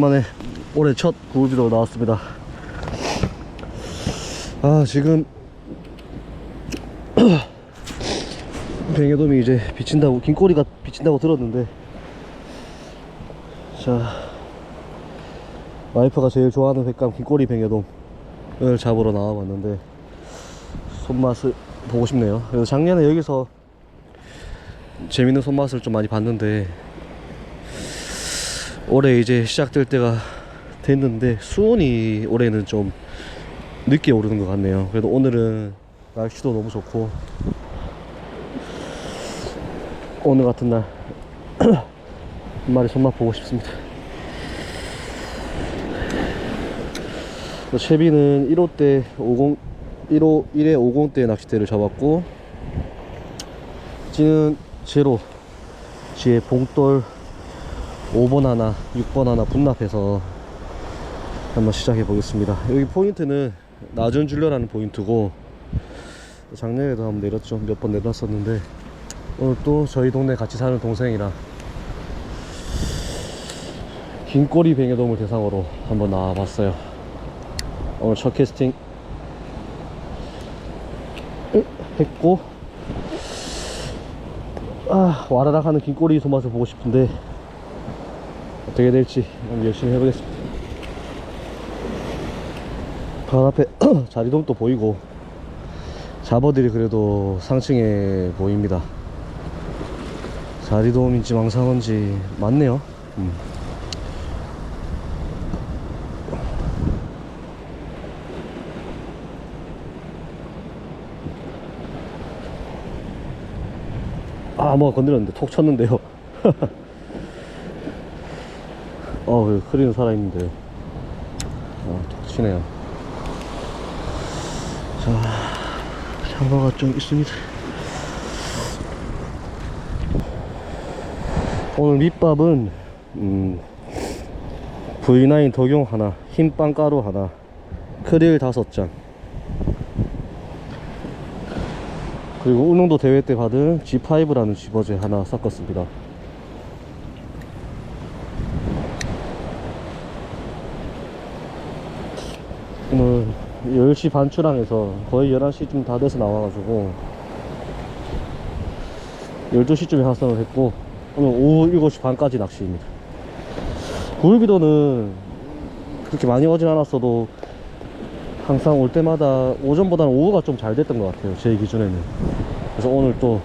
오랜만에 올해 첫 구울비로 나왔습니다. 아, 지금 뱅에돔이 이제 비친다고, 긴 꼬리가 비친다고 들었는데, 자, 와이프가 제일 좋아하는 횟감 긴 꼬리 뱅에돔을 잡으러 나와봤는데, 손맛을 보고 싶네요. 그래서 작년에 여기서 재밌는 손맛을 좀 많이 봤는데, 올해 이제 시작될 때가 됐는데 수온이 올해는 좀 늦게 오르는 것 같네요. 그래도 오늘은 날씨도 너무 좋고 오늘 같은 날 한 마리 손맛 보고 싶습니다. 채비는 1호 때 50, 1호 1회 50대 낚싯대를 잡았고 찌는 제로 뒤에 봉돌 5번 하나, 6번 하나 분납해서 한번 시작해 보겠습니다. 여기 포인트는 나전 줄려라는 포인트고 작년에도 한번 내렸죠. 몇 번 내렸었는데 오늘 또 저희 동네 같이 사는 동생이랑 긴꼬리 뱅에돔을 대상으로 한번 나와봤어요. 오늘 첫 캐스팅 했고 아 와라락 하는 긴꼬리 손맛을 보고 싶은데 어떻게 될지 열심히 해보겠습니다. 발 앞에 자리돔도 보이고 잡어들이 그래도 상층에 보입니다. 자리돔인지 망상어인지 맞네요. 음. 아, 뭐가 건드렸는데 톡 쳤는데요. 어, 그 크리는 살아있는데. 아, 톡 치네요. 자, 장어가 좀 있습니다. 오늘 밑밥은, 음, V9 덕용 하나, 흰 빵 가루 하나, 크릴 다섯 장. 그리고 운동도 대회 때 받은 G5라는 집어제 하나 섞었습니다. 오늘 10시 반 출항해서 거의 11시쯤 다 돼서 나와가지고 12시쯤에 하선을 했고 오늘 오후 7시 반까지 낚시입니다. 구울비도는 그렇게 많이 오진 않았어도 항상 올 때마다 오전보다는 오후가 좀 잘 됐던 것 같아요 제 기준에는. 그래서 오늘 또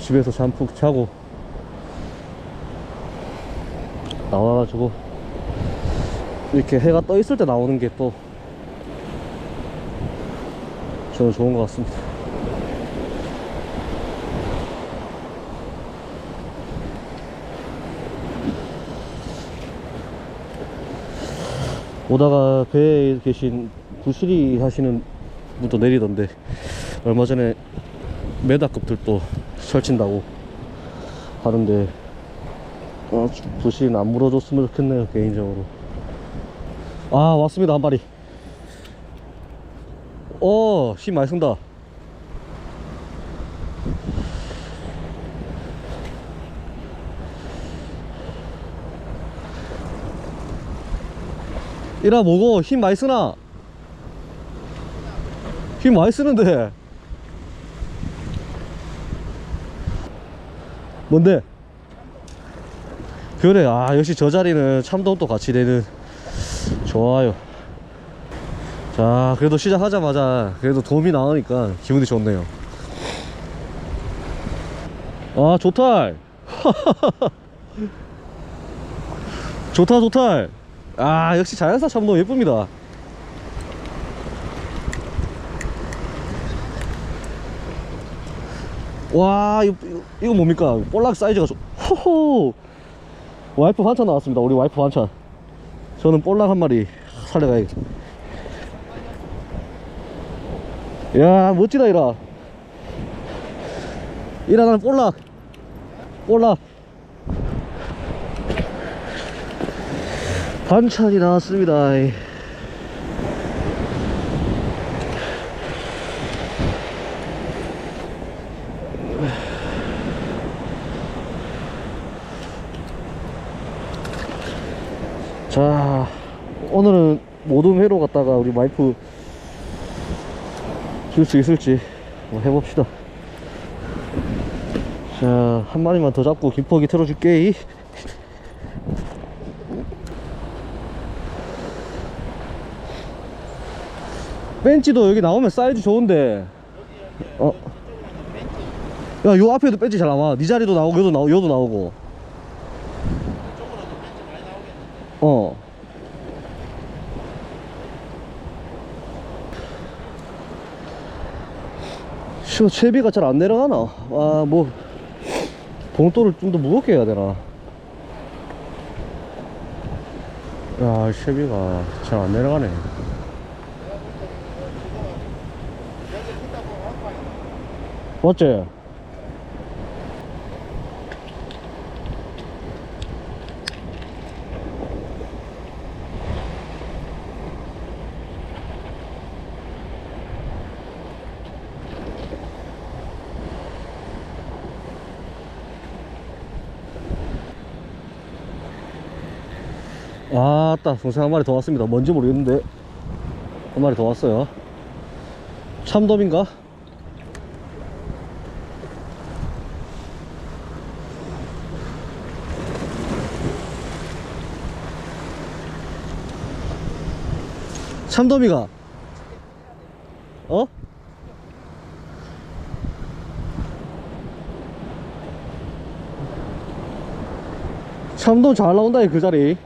집에서 잠푹 자고 나와가지고 이렇게 해가 떠 있을 때 나오는 게 또 저는 좋은 것 같습니다. 오다가 배에 계신 부스리 하시는 분도 내리던데 얼마 전에 메다급들도 설친다고 하는데 어, 부스리는 안 물어줬으면 좋겠네요 개인적으로 아 왔습니다 한 마리. 어힘 많이 쓴다. 이라 뭐고? 힘 많이 쓰나? 힘 많이 쓰는데. 뭔데? 그래 아 역시 저 자리는 참돔도 같이 되는 좋아요. 자, 그래도 시작하자마자 그래도 도움이 나오니까 기분이 좋네요. 아, 좋다. 좋다, 좋다. 아, 역시 자연사 참돔 예쁩니다. 와, 이거, 이거, 이거 뭡니까? 볼락 사이즈가 좋, 호호! 와이프 반찬 나왔습니다. 우리 와이프 반찬. 저는 볼락 한 마리 살려가야겠다. 야 멋지다 이라. 이라 나는 볼락. 볼락. 반찬이 나왔습니다. 자 오늘은 모둠 회로 갔다가 우리 와이프 줄 수 있을지 한번 해봅시다. 자 한 마리만 더 잡고 김포기 틀어줄게. 벤치도 여기 나오면 사이즈 좋은데. 어? 야 요 앞에도 벤치 잘 나와. 네 자리도 나오고 여도 나오고 여도 나오고. 어 쉬워 채비가 잘 안 내려가나? 아 뭐 봉돌을 좀 더 무겁게 해야 되나? 야 채비가 잘 안 내려가네. 맞지? 아따 동생 한 마리 더 왔습니다. 뭔지 모르겠는데. 한 마리 더 왔어요. 참돔인가? 참돔이가? 어? 참돔 잘 나온다 그 자리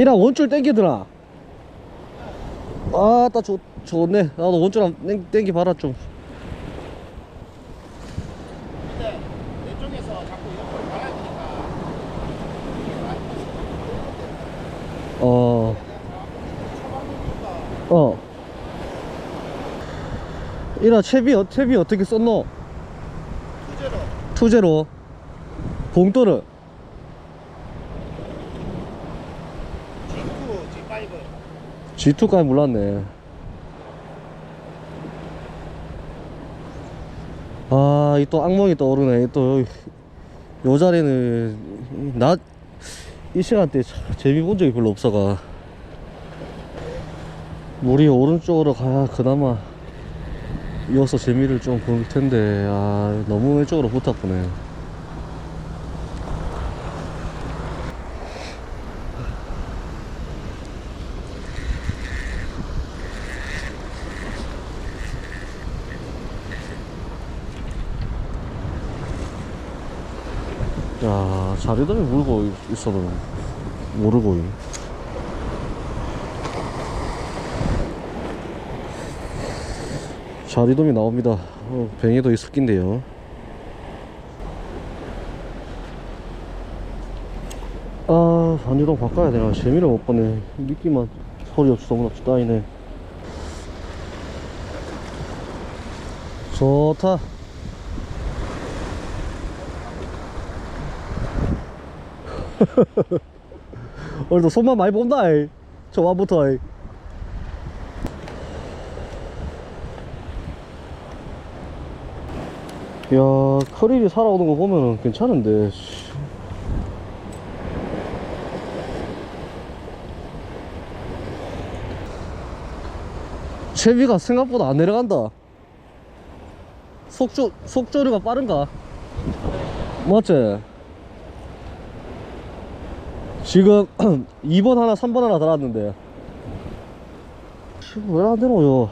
이랑 원줄 땡기더라 아따 좋, 좋네 나도 원줄 한 땡, 땡기 봐라 좀 어, 어. 이라 채비, 어- 채비 어떻게 썼노? 투제로 투제로. 봉돌은 G2, G5 G2까지 몰랐네. 아, 이 또 악몽이 떠오르네. 또, 요 자리는, 낮, 이 시간대 참 재미 본 적이 별로 없어가. 물이 오른쪽으로 가야 그나마 이어서 재미를 좀 볼 텐데, 아, 너무 왼쪽으로 붙었구네. 야, 자리돔이 물고 있- 있어도 모르고. 이. 자리돔이 나옵니다. 어, 뱅에도 있을 낀데요. 아, 반유동 바꿔야 되나? 재미를 못 보네. 미끼만 소리 없이 없이 따이네. 좋다. 오늘도 손만 많이 본다 이. 초반부터 이. 야 커릴이 살아오는 거 보면은 괜찮은데 씨. 채비가 생각보다 안 내려간다 속조, 속조류가 빠른가? 맞지? 지금 2번 하나 3번 하나 달았는데. 왜안 되노요?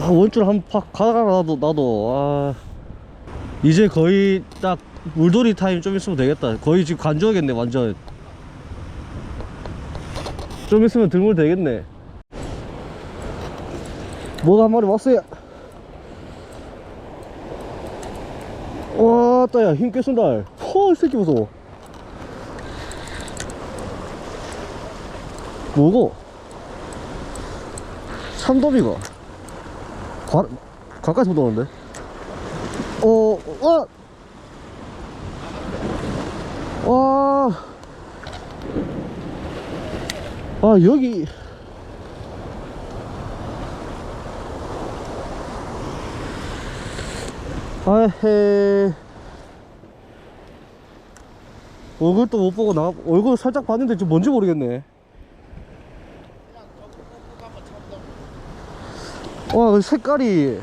아, 원줄 한팍 가다가 나도 나도. 아. 이제 거의 딱 물돌이 타임 좀 있으면 되겠다. 거의 지금 간주하겠네 완전 좀 있으면 들물 되겠네. 뭐가 한 마리 왔어요. 와 따야. 힘 깨순다. 허이 새끼 무서워 뭐고? 참돔이가 가, 가까이서 보는데 어, 와! 와! 아, 여기. 아헤. 얼굴도 못 보고 나 얼굴 살짝 봤는데 지금 뭔지 모르겠네. 그냥 저거 꾹꾹 한번 참던. 와, 그 색깔이.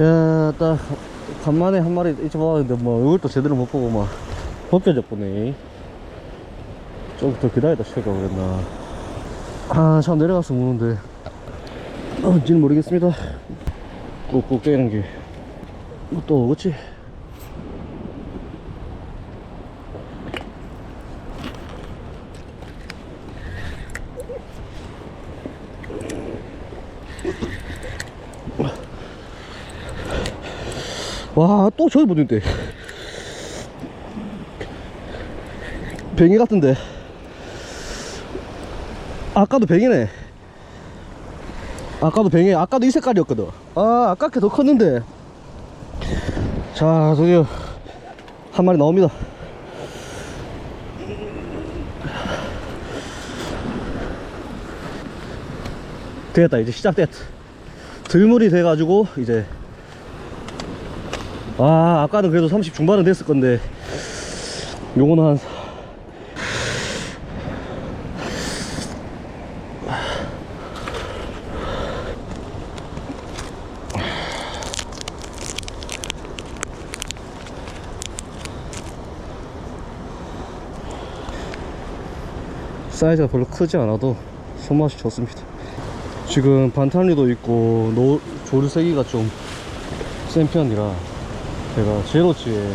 야, 딱, 간만에 한 마리 이제 봤는데, 뭐, 얼굴도 제대로 못 보고, 막, 벗겨졌보네. 좀더 기다리다 시킬까 그랬나. 아, 참 내려가서 무는데. 뭔지는 모르겠습니다. 꾹꾹 깨는 게. 뭐또 오겠지? 와, 또 저기 보는데. 뱅이 같은데. 아까도 뱅이네. 아까도 뱅이, 아까도 이 색깔이었거든. 아, 아깝게 더 컸는데. 자, 드디어 한 마리 나옵니다. 됐다, 이제 시작됐다. 들물이 돼가지고, 이제 아 아까는 그래도 30 중반은 됐을 건데. 요거는 한 사이즈가 별로 크지 않아도 손맛이 좋습니다. 지금 반탄리도 있고 노, 조류 세기가 좀 센 편이라 제가 제로치에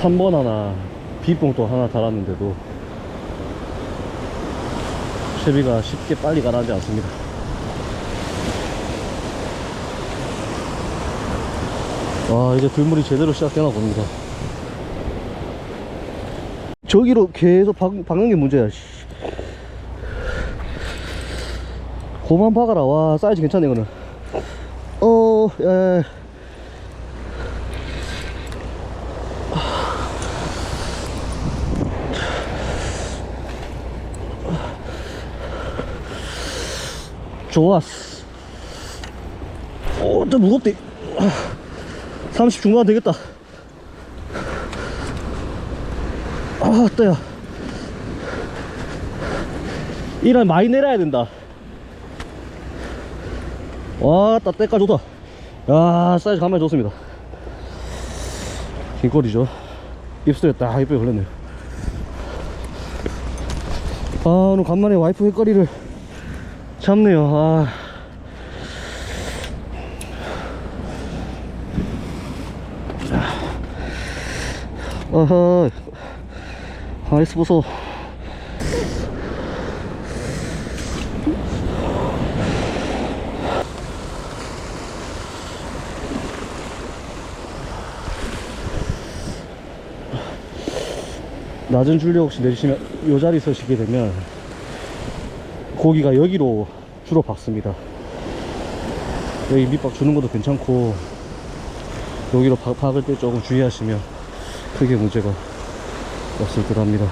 3번 하나 B봉도 하나 달았는데도 채비가 쉽게 빨리 가라앉지 않습니다. 와 이제 들물이 제대로 시작되나 봅니다. 저기로 계속 박, 박는 게 문제야 씨. 고만 박아라. 와 사이즈 괜찮네 이거는 어, 예. 좋았어. 오, 좀 무겁대. 30 중반 되겠다. 아, 떠야. 이란 많이 내려야 된다. 와, 따 때깔 좋다. 야, 사이즈 가만히 좋습니다. 긴거리죠. 입술에 딱 이쁘게 걸렸네요. 아, 오늘 간만에 와이프 횟거리를 잡네요. 아. 어허. 아이스 보소. 낮은 줄력 혹시 내리시면 이 자리 서시게 되면 고기가 여기로 주로 박습니다. 여기 밑박 주는 것도 괜찮고 여기로 박, 박을 때 조금 주의하시면 크게 문제가 없을 듯 합니다.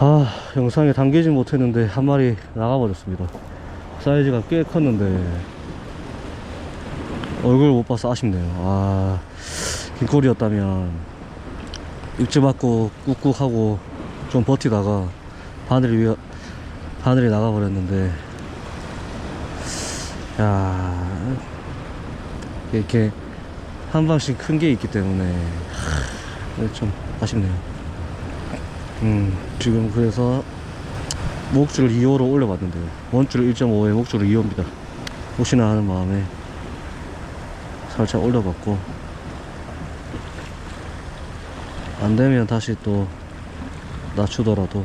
아 영상에 담기지 못했는데 한 마리 나가버렸습니다. 사이즈가 꽤 컸는데 얼굴 못 봐서 아쉽네요. 아 긴꼬리였다면 입질 맞고 꾹꾹 하고 좀 버티다가 바늘이 위 바늘이 나가버렸는데 야 이렇게 한 방씩 큰 게 있기 때문에 하, 좀 아쉽네요. 음 지금 그래서 목줄 2호로 올려봤는데요. 원줄 1.5에 목줄 2호입니다. 혹시나 하는 마음에 살짝 올려봤고 안 되면 다시 또 낮추더라도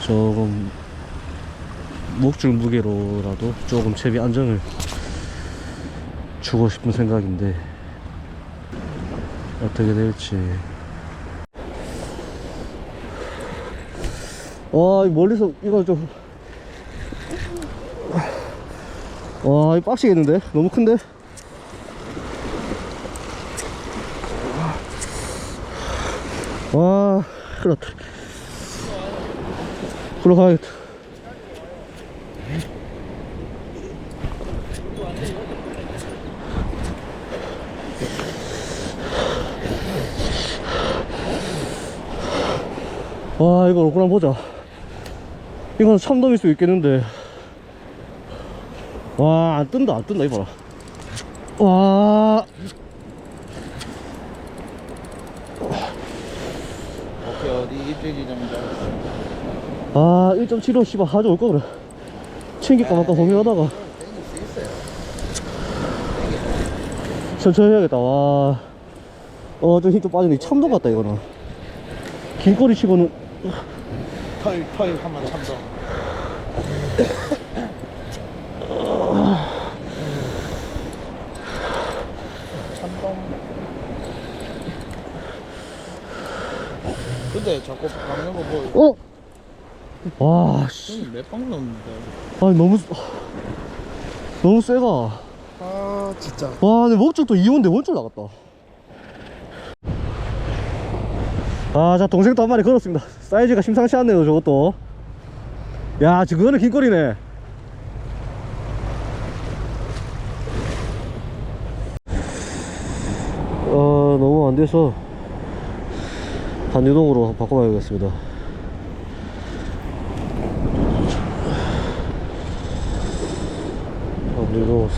조금 목줄 무게로라도 조금 채비 안정을 주고 싶은 생각인데 어떻게 될지 와 멀리서 이거 좀 와, 이 빡시겠는데? 너무 큰데? 큰일났다. 굴러가야겠다. 와 이거 얼굴 한번 보자. 이건 참돔일 수 있겠는데. 와 안 뜬다 안 뜬다 이봐라. 와. 아, 1.75 씨발 가져올 거 그래. 챙길까 말까 고민하다가 천천히 해야겠다. 와, 어, 좀 힘도 빠지네. 참돔 같다 이거는. 긴 꼬리 치고는 털, 털 한번 참돔 근데 자꾸 박는 거 뭐, 어? 와, 씨, 몇방 넣는데 아니 너무 너무 세가. 아 진짜 와, 내 목적도 이온데 원줄 나갔다. 아, 자 동생도 한 마리 걸었습니다. 사이즈가 심상치 않네요, 저것도. 야, 저거는 긴 꼬리네. 어, 너무 안 돼서 단유동으로 바꿔봐야겠습니다.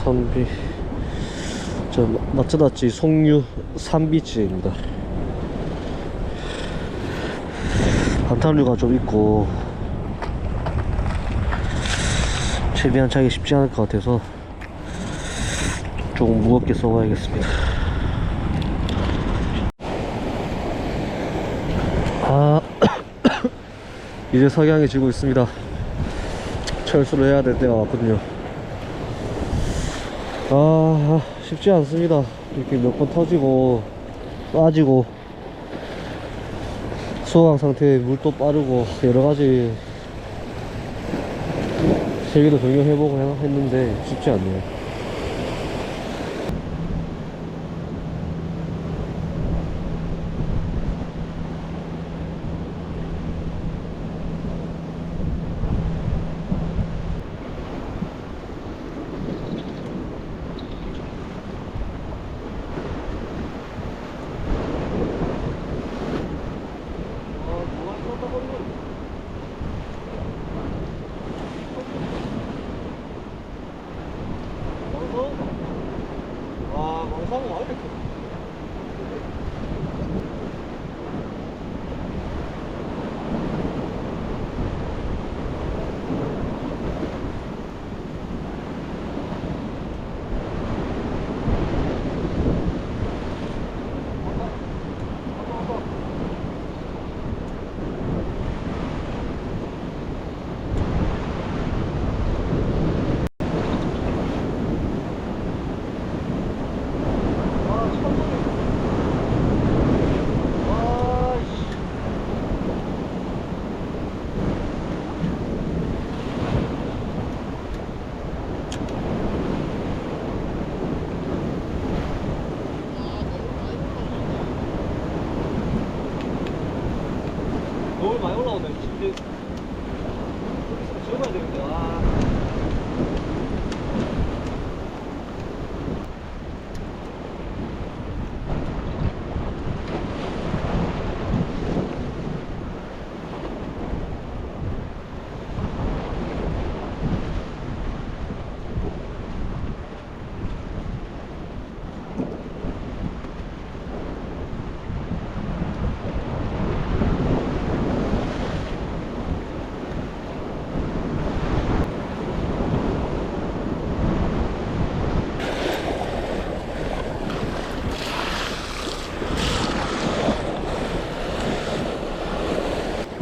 3비. 저 마츠다치 송유 3비치입니다. 반탄류가 좀 있고 최대한 차기 쉽지 않을 것 같아서 조금 무겁게 써봐야겠습니다. 아 이제 석양이 지고 있습니다. 철수를 해야 될 때가 왔거든요. 아 쉽지 않습니다. 이렇게 몇 번 터지고 빠지고 수강 상태에 물도 빠르고 여러가지 세계도 적용해보고 해- 했는데 쉽지 않네요 와 망상은 와 이렇게 너무 많이 올라오네. 근데 지워봐야 되는데 아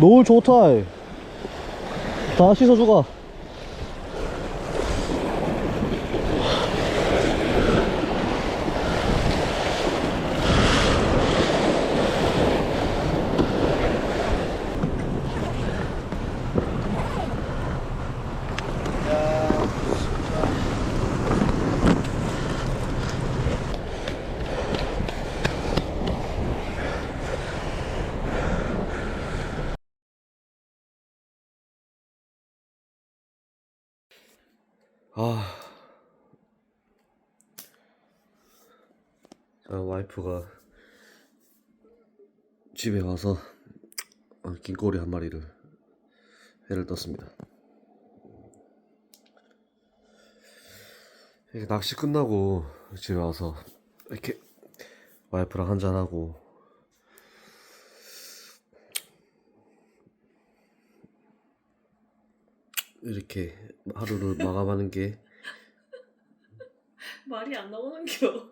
노을 좋다. 다 씻어주가 아. 자, 와이프가 집에 와서 어, 긴꼬리 한 마리를 회를 떴습니다. 이렇게 낚시 끝나고 집에 와서 이렇게 와이프랑 한잔 하고 이렇게 하루를 마감하는 게 말이 안 나오는 겨.